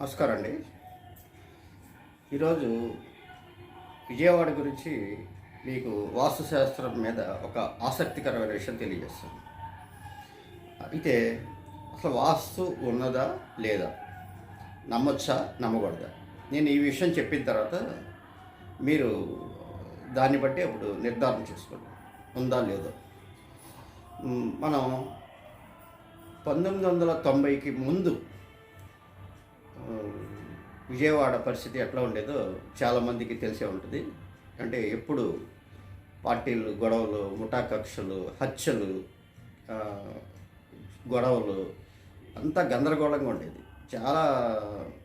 నమస్కారం అండి. ఈరోజు విజయవాడ గురించి మీకు వాస్తుశాస్త్రం మీద ఒక ఆసక్తికరమైన విషయం తెలియజేస్తాను. అయితే అసలు వాస్తు ఉన్నదా లేదా? నమ్మొచ్చా? నమ్మకూడదా? నేను ఈ విషయం చెప్పిన తర్వాత మీరు దాన్ని బట్టి అప్పుడు నిర్ధారణ చేసుకోండి. ఉందా లేదో? మనం పంతొమ్మిది వందల తొంభైకి ముందు విజయవాడ పరిస్థితి ఎట్లా ఉండేదో చాలామందికి తెలిసే ఉంటుంది. అంటే ఎప్పుడు పార్టీలు గొడవలు ముఠా కక్షలు హత్యలు గొడవలు అంతా గందరగోళంగా ఉండేది. చాలా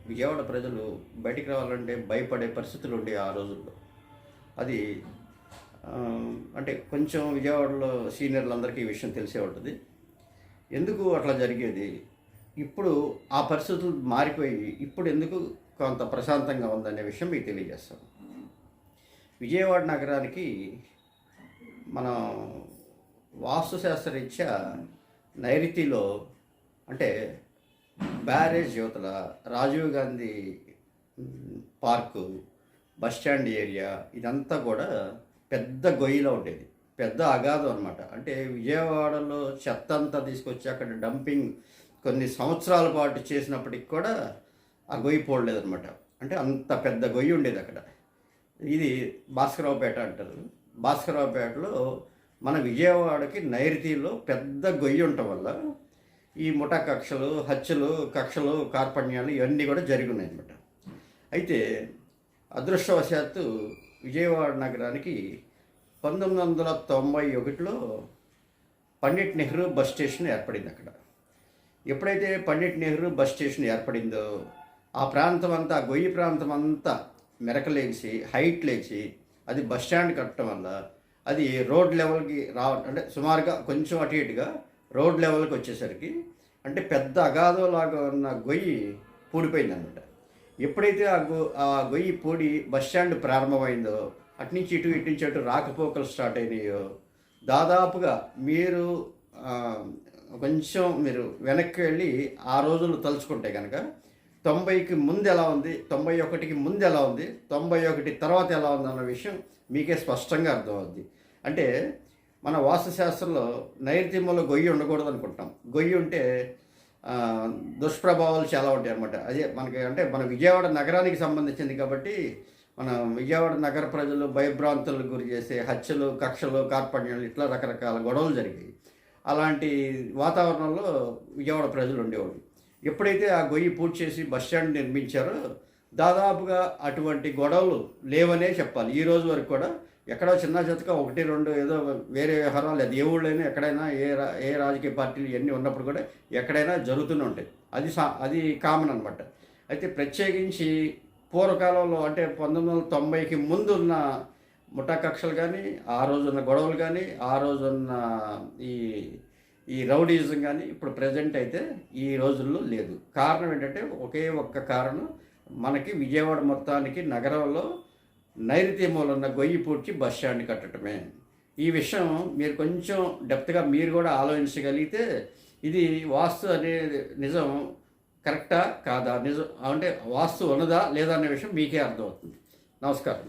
విజయవాడ ప్రజలు బయటికి రావాలంటే భయపడే పరిస్థితులు ఉండేవి ఆ రోజుల్లో. అది అంటే కొంచెం విజయవాడలో సీనియర్లందరికీ ఈ విషయం తెలిసే ఉంటుంది. ఎందుకు అట్లా జరిగేది? ఇప్పుడు ఆ పరిస్థితులు మారిపోయి ఇప్పుడు ఎందుకు కొంత ప్రశాంతంగా ఉందనే విషయం మీకు తెలియజేస్తాను విజయవాడ నగరానికి మనం వాస్తుశాస్త్రరీత్యా నైరుతిలో అంటే బ్యారేజ్ యువతల Rajiv Gandhi park bus stand area ఇదంతా కూడా పెద్ద గొయ్యిలో ఉండేది. పెద్ద అగాధం అనమాట అంటే విజయవాడలో చెత్త అంతా తీసుకొచ్చి అక్కడ డంపింగ్ కొన్ని సంవత్సరాల పాటు చేసినప్పటికి కూడా ఆ గొయ్యి పోడలేదనమాట అంటే అంత పెద్ద గొయ్యి ఉండేది అక్కడ. ఇది భాస్కరావుపేట అంటారు. భాస్కరరావుపేటలో మన విజయవాడకి నైరుతిలో పెద్ద గొయ్యి ఉండటం వల్ల ఈ ముఠా కక్షలు హత్యలు కక్షలు కార్పణ్యాలు ఇవన్నీ కూడా జరిగి అనమాట అయితే అదృష్టవశాత్తు విజయవాడ నగరానికి పంతొమ్మిది వందల తొంభై ఒకటిలో పండిట్ నెహ్రూ బస్ స్టేషన్ ఏర్పడింది అక్కడ. ఎప్పుడైతే పండిట్ నెహ్రూ బస్ స్టేషన్ ఏర్పడిందో ఆ ప్రాంతం అంతా ఆ గొయ్యి ప్రాంతం అంతా మెరకలేసి హైట్ లేచి అది బస్ స్టాండ్ కట్టడం వల్ల అది రోడ్ లెవెల్కి రా అంటే సుమారుగా కొంచెం అటు ఇటుగా రోడ్ లెవెల్కి వచ్చేసరికి అంటే పెద్ద అగాధంలాగా ఉన్న గొయ్యి పూడిపోయింది అనమాట ఎప్పుడైతే ఆ గొ ఆ గొయ్యి పూడి బస్ స్టాండ్ ప్రారంభమైందో అటు నుంచి ఇటు ఇటు నుంచి అటు రాకపోకలు స్టార్ట్ అయినాయో దాదాపుగా మీరు కొంచెం మీరు వెనక్కి వెళ్ళి ఆ రోజులు తలుచుకుంటే కనుక తొంభైకి ముందు ఎలా ఉంది? తొంభై ఒకటికి ముందు ఎలా ఉంది? తొంభై ఒకటి తర్వాత ఎలా ఉంది అన్న విషయం మీకే స్పష్టంగా అర్థమవుద్ది. అంటే మన వాస్తుశాస్త్రంలో నైరుతిమలో గొయ్యి ఉండకూడదు అనుకుంటాం గొయ్యి ఉంటే దుష్ప్రభావాలు చాలా ఉంటాయి అనమాట అదే మనకి అంటే మన విజయవాడ నగరానికి సంబంధించింది కాబట్టి మన విజయవాడ నగర ప్రజలు భయభ్రాంతులకు గురి చేసే హత్యలు కక్షలు కార్పణ్యాలు ఇట్లా రకరకాల గొడవలు జరిగాయి. అలాంటి వాతావరణంలో విజయవాడ ప్రజలు ఉండేవాళ్ళు. ఎప్పుడైతే ఆ గొయ్యి పూర్తి చేసి బస్ స్టాండ్ నిర్మించారో దాదాపుగా అటువంటి గొడవలు లేవనే చెప్పాలి. ఈ రోజు వరకు కూడా ఎక్కడో చిన్న చితక ఒకటి రెండు ఏదో వేరే వ్యవహారాలు అది ఏ ఊళ్ళైనా ఎక్కడైనా ఏ రా ఏ రాజకీయ పార్టీలు ఇవన్నీ ఉన్నప్పుడు కూడా ఎక్కడైనా జరుగుతూనే ఉంటాయి. అది సా అది కామన్ అనమాట అయితే ప్రత్యేకించి పూర్వకాలంలో అంటే పంతొమ్మిది వందల తొంభైకి ముందున్న ముఠా కక్షలు కానీ ఆ రోజున్న గొడవలు కానీ ఆ రోజున్న ఈ ఈ రౌడీజం కానీ ఇప్పుడు ప్రజెంట్ అయితే ఈ రోజుల్లో లేదు. కారణం ఏంటంటే ఒకే ఒక్క కారణం మనకి విజయవాడ మొత్తానికి నగరంలో నైరుతి మూలన్న గొయ్యి పూడ్చి బస్ స్టాండ్ కట్టడమే. ఈ విషయం మీరు కొంచెం డెప్త్గా మీరు కూడా ఆలోచించగలిగితే ఇది వాస్తు అనేది నిజం కరెక్టా కాదా? నిజం అంటే వాస్తు ఉన్నదా లేదా అనే విషయం మీకే అర్థమవుతుంది. నమస్కారం.